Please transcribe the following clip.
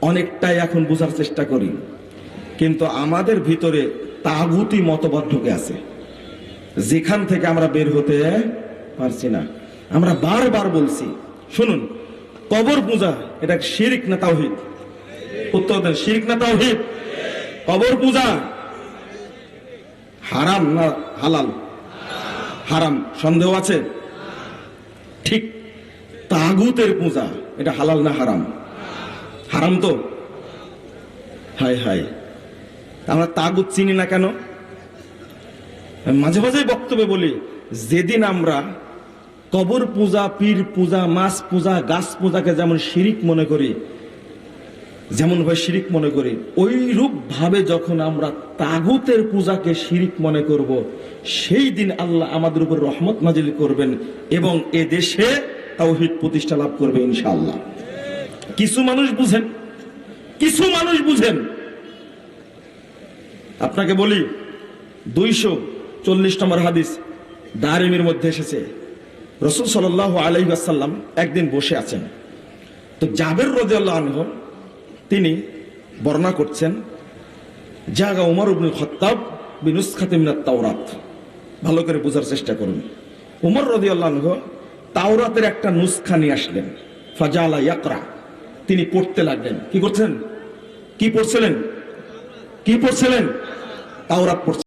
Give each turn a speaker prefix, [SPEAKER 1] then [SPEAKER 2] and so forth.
[SPEAKER 1] অনেকটাই এখন বোঝার চেষ্টা করি। কিন্তু আমাদের ভিতরে তাগুতি মতবাদ ঢুকে আছে। যেখান থেকে আমরা বের হতে পারছি না। আমরা বারবার বলছি, শুনুন, কবর পূজা, এটা শিরিক না তাওহিদ? উত্তর দেন, শিরিক না তাওহিদ? কবর পূজা হারাম না হালাল? হারাম। সন্দেহ আছে? ঠিক, তাগুতের পূজা, এটা হালাল না হারাম? হারাম তো? হায় হায়। আমরা তাগুত চিনি না কেন? মাঝে মাঝে বক্তব্যে বলি, যেদিন আমরা কবর পূজা, পীর পূজা, মাছ পূজা, গাছ পূজাকে যেমন শিরিক মনে করি, যেমন ভাবে শিরিক মনে করি ওই রূপ ভাবে যখন আমরা তাগুতের পূজাকে শিরিক মনে করব, সেই দিন আল্লাহ আমাদের উপর রহমত নাজিল করবেন এবং এ দেশে তাওহিদ প্রতিষ্ঠা লাভ করবে ইনশাআল্লাহ। কিছু মানুষ বুঝেন। কিছু মানুষ বুঝেন। আপনাকে বলি, দুইশো চল্লিশ নম্বর হাদিস দারিমের মধ্যে এসেছে। রসুল সাল আলহিবাসাল্লাম একদিন বসে আছেন। তো জাবের রদিয়াল্লাহ আনহ, তিনি বর্ণনা করছেন, জাগা উমর উবনুল খত্তাব বিনুস খাতিমিনাত তাওরাত। ভালো করে বোঝার চেষ্টা করুন। উমর রদিয়াল্লাহ আনহ তাওরাতের একটা নুসখা নিয়ে আসলেন। ফাজালা ইয়াকরা। তিনি পড়তে লাগলেন। কি করছেন? কি পড়ছিলেন? কি পড়ছিলেন? তাওরাত পড়ছিলেন।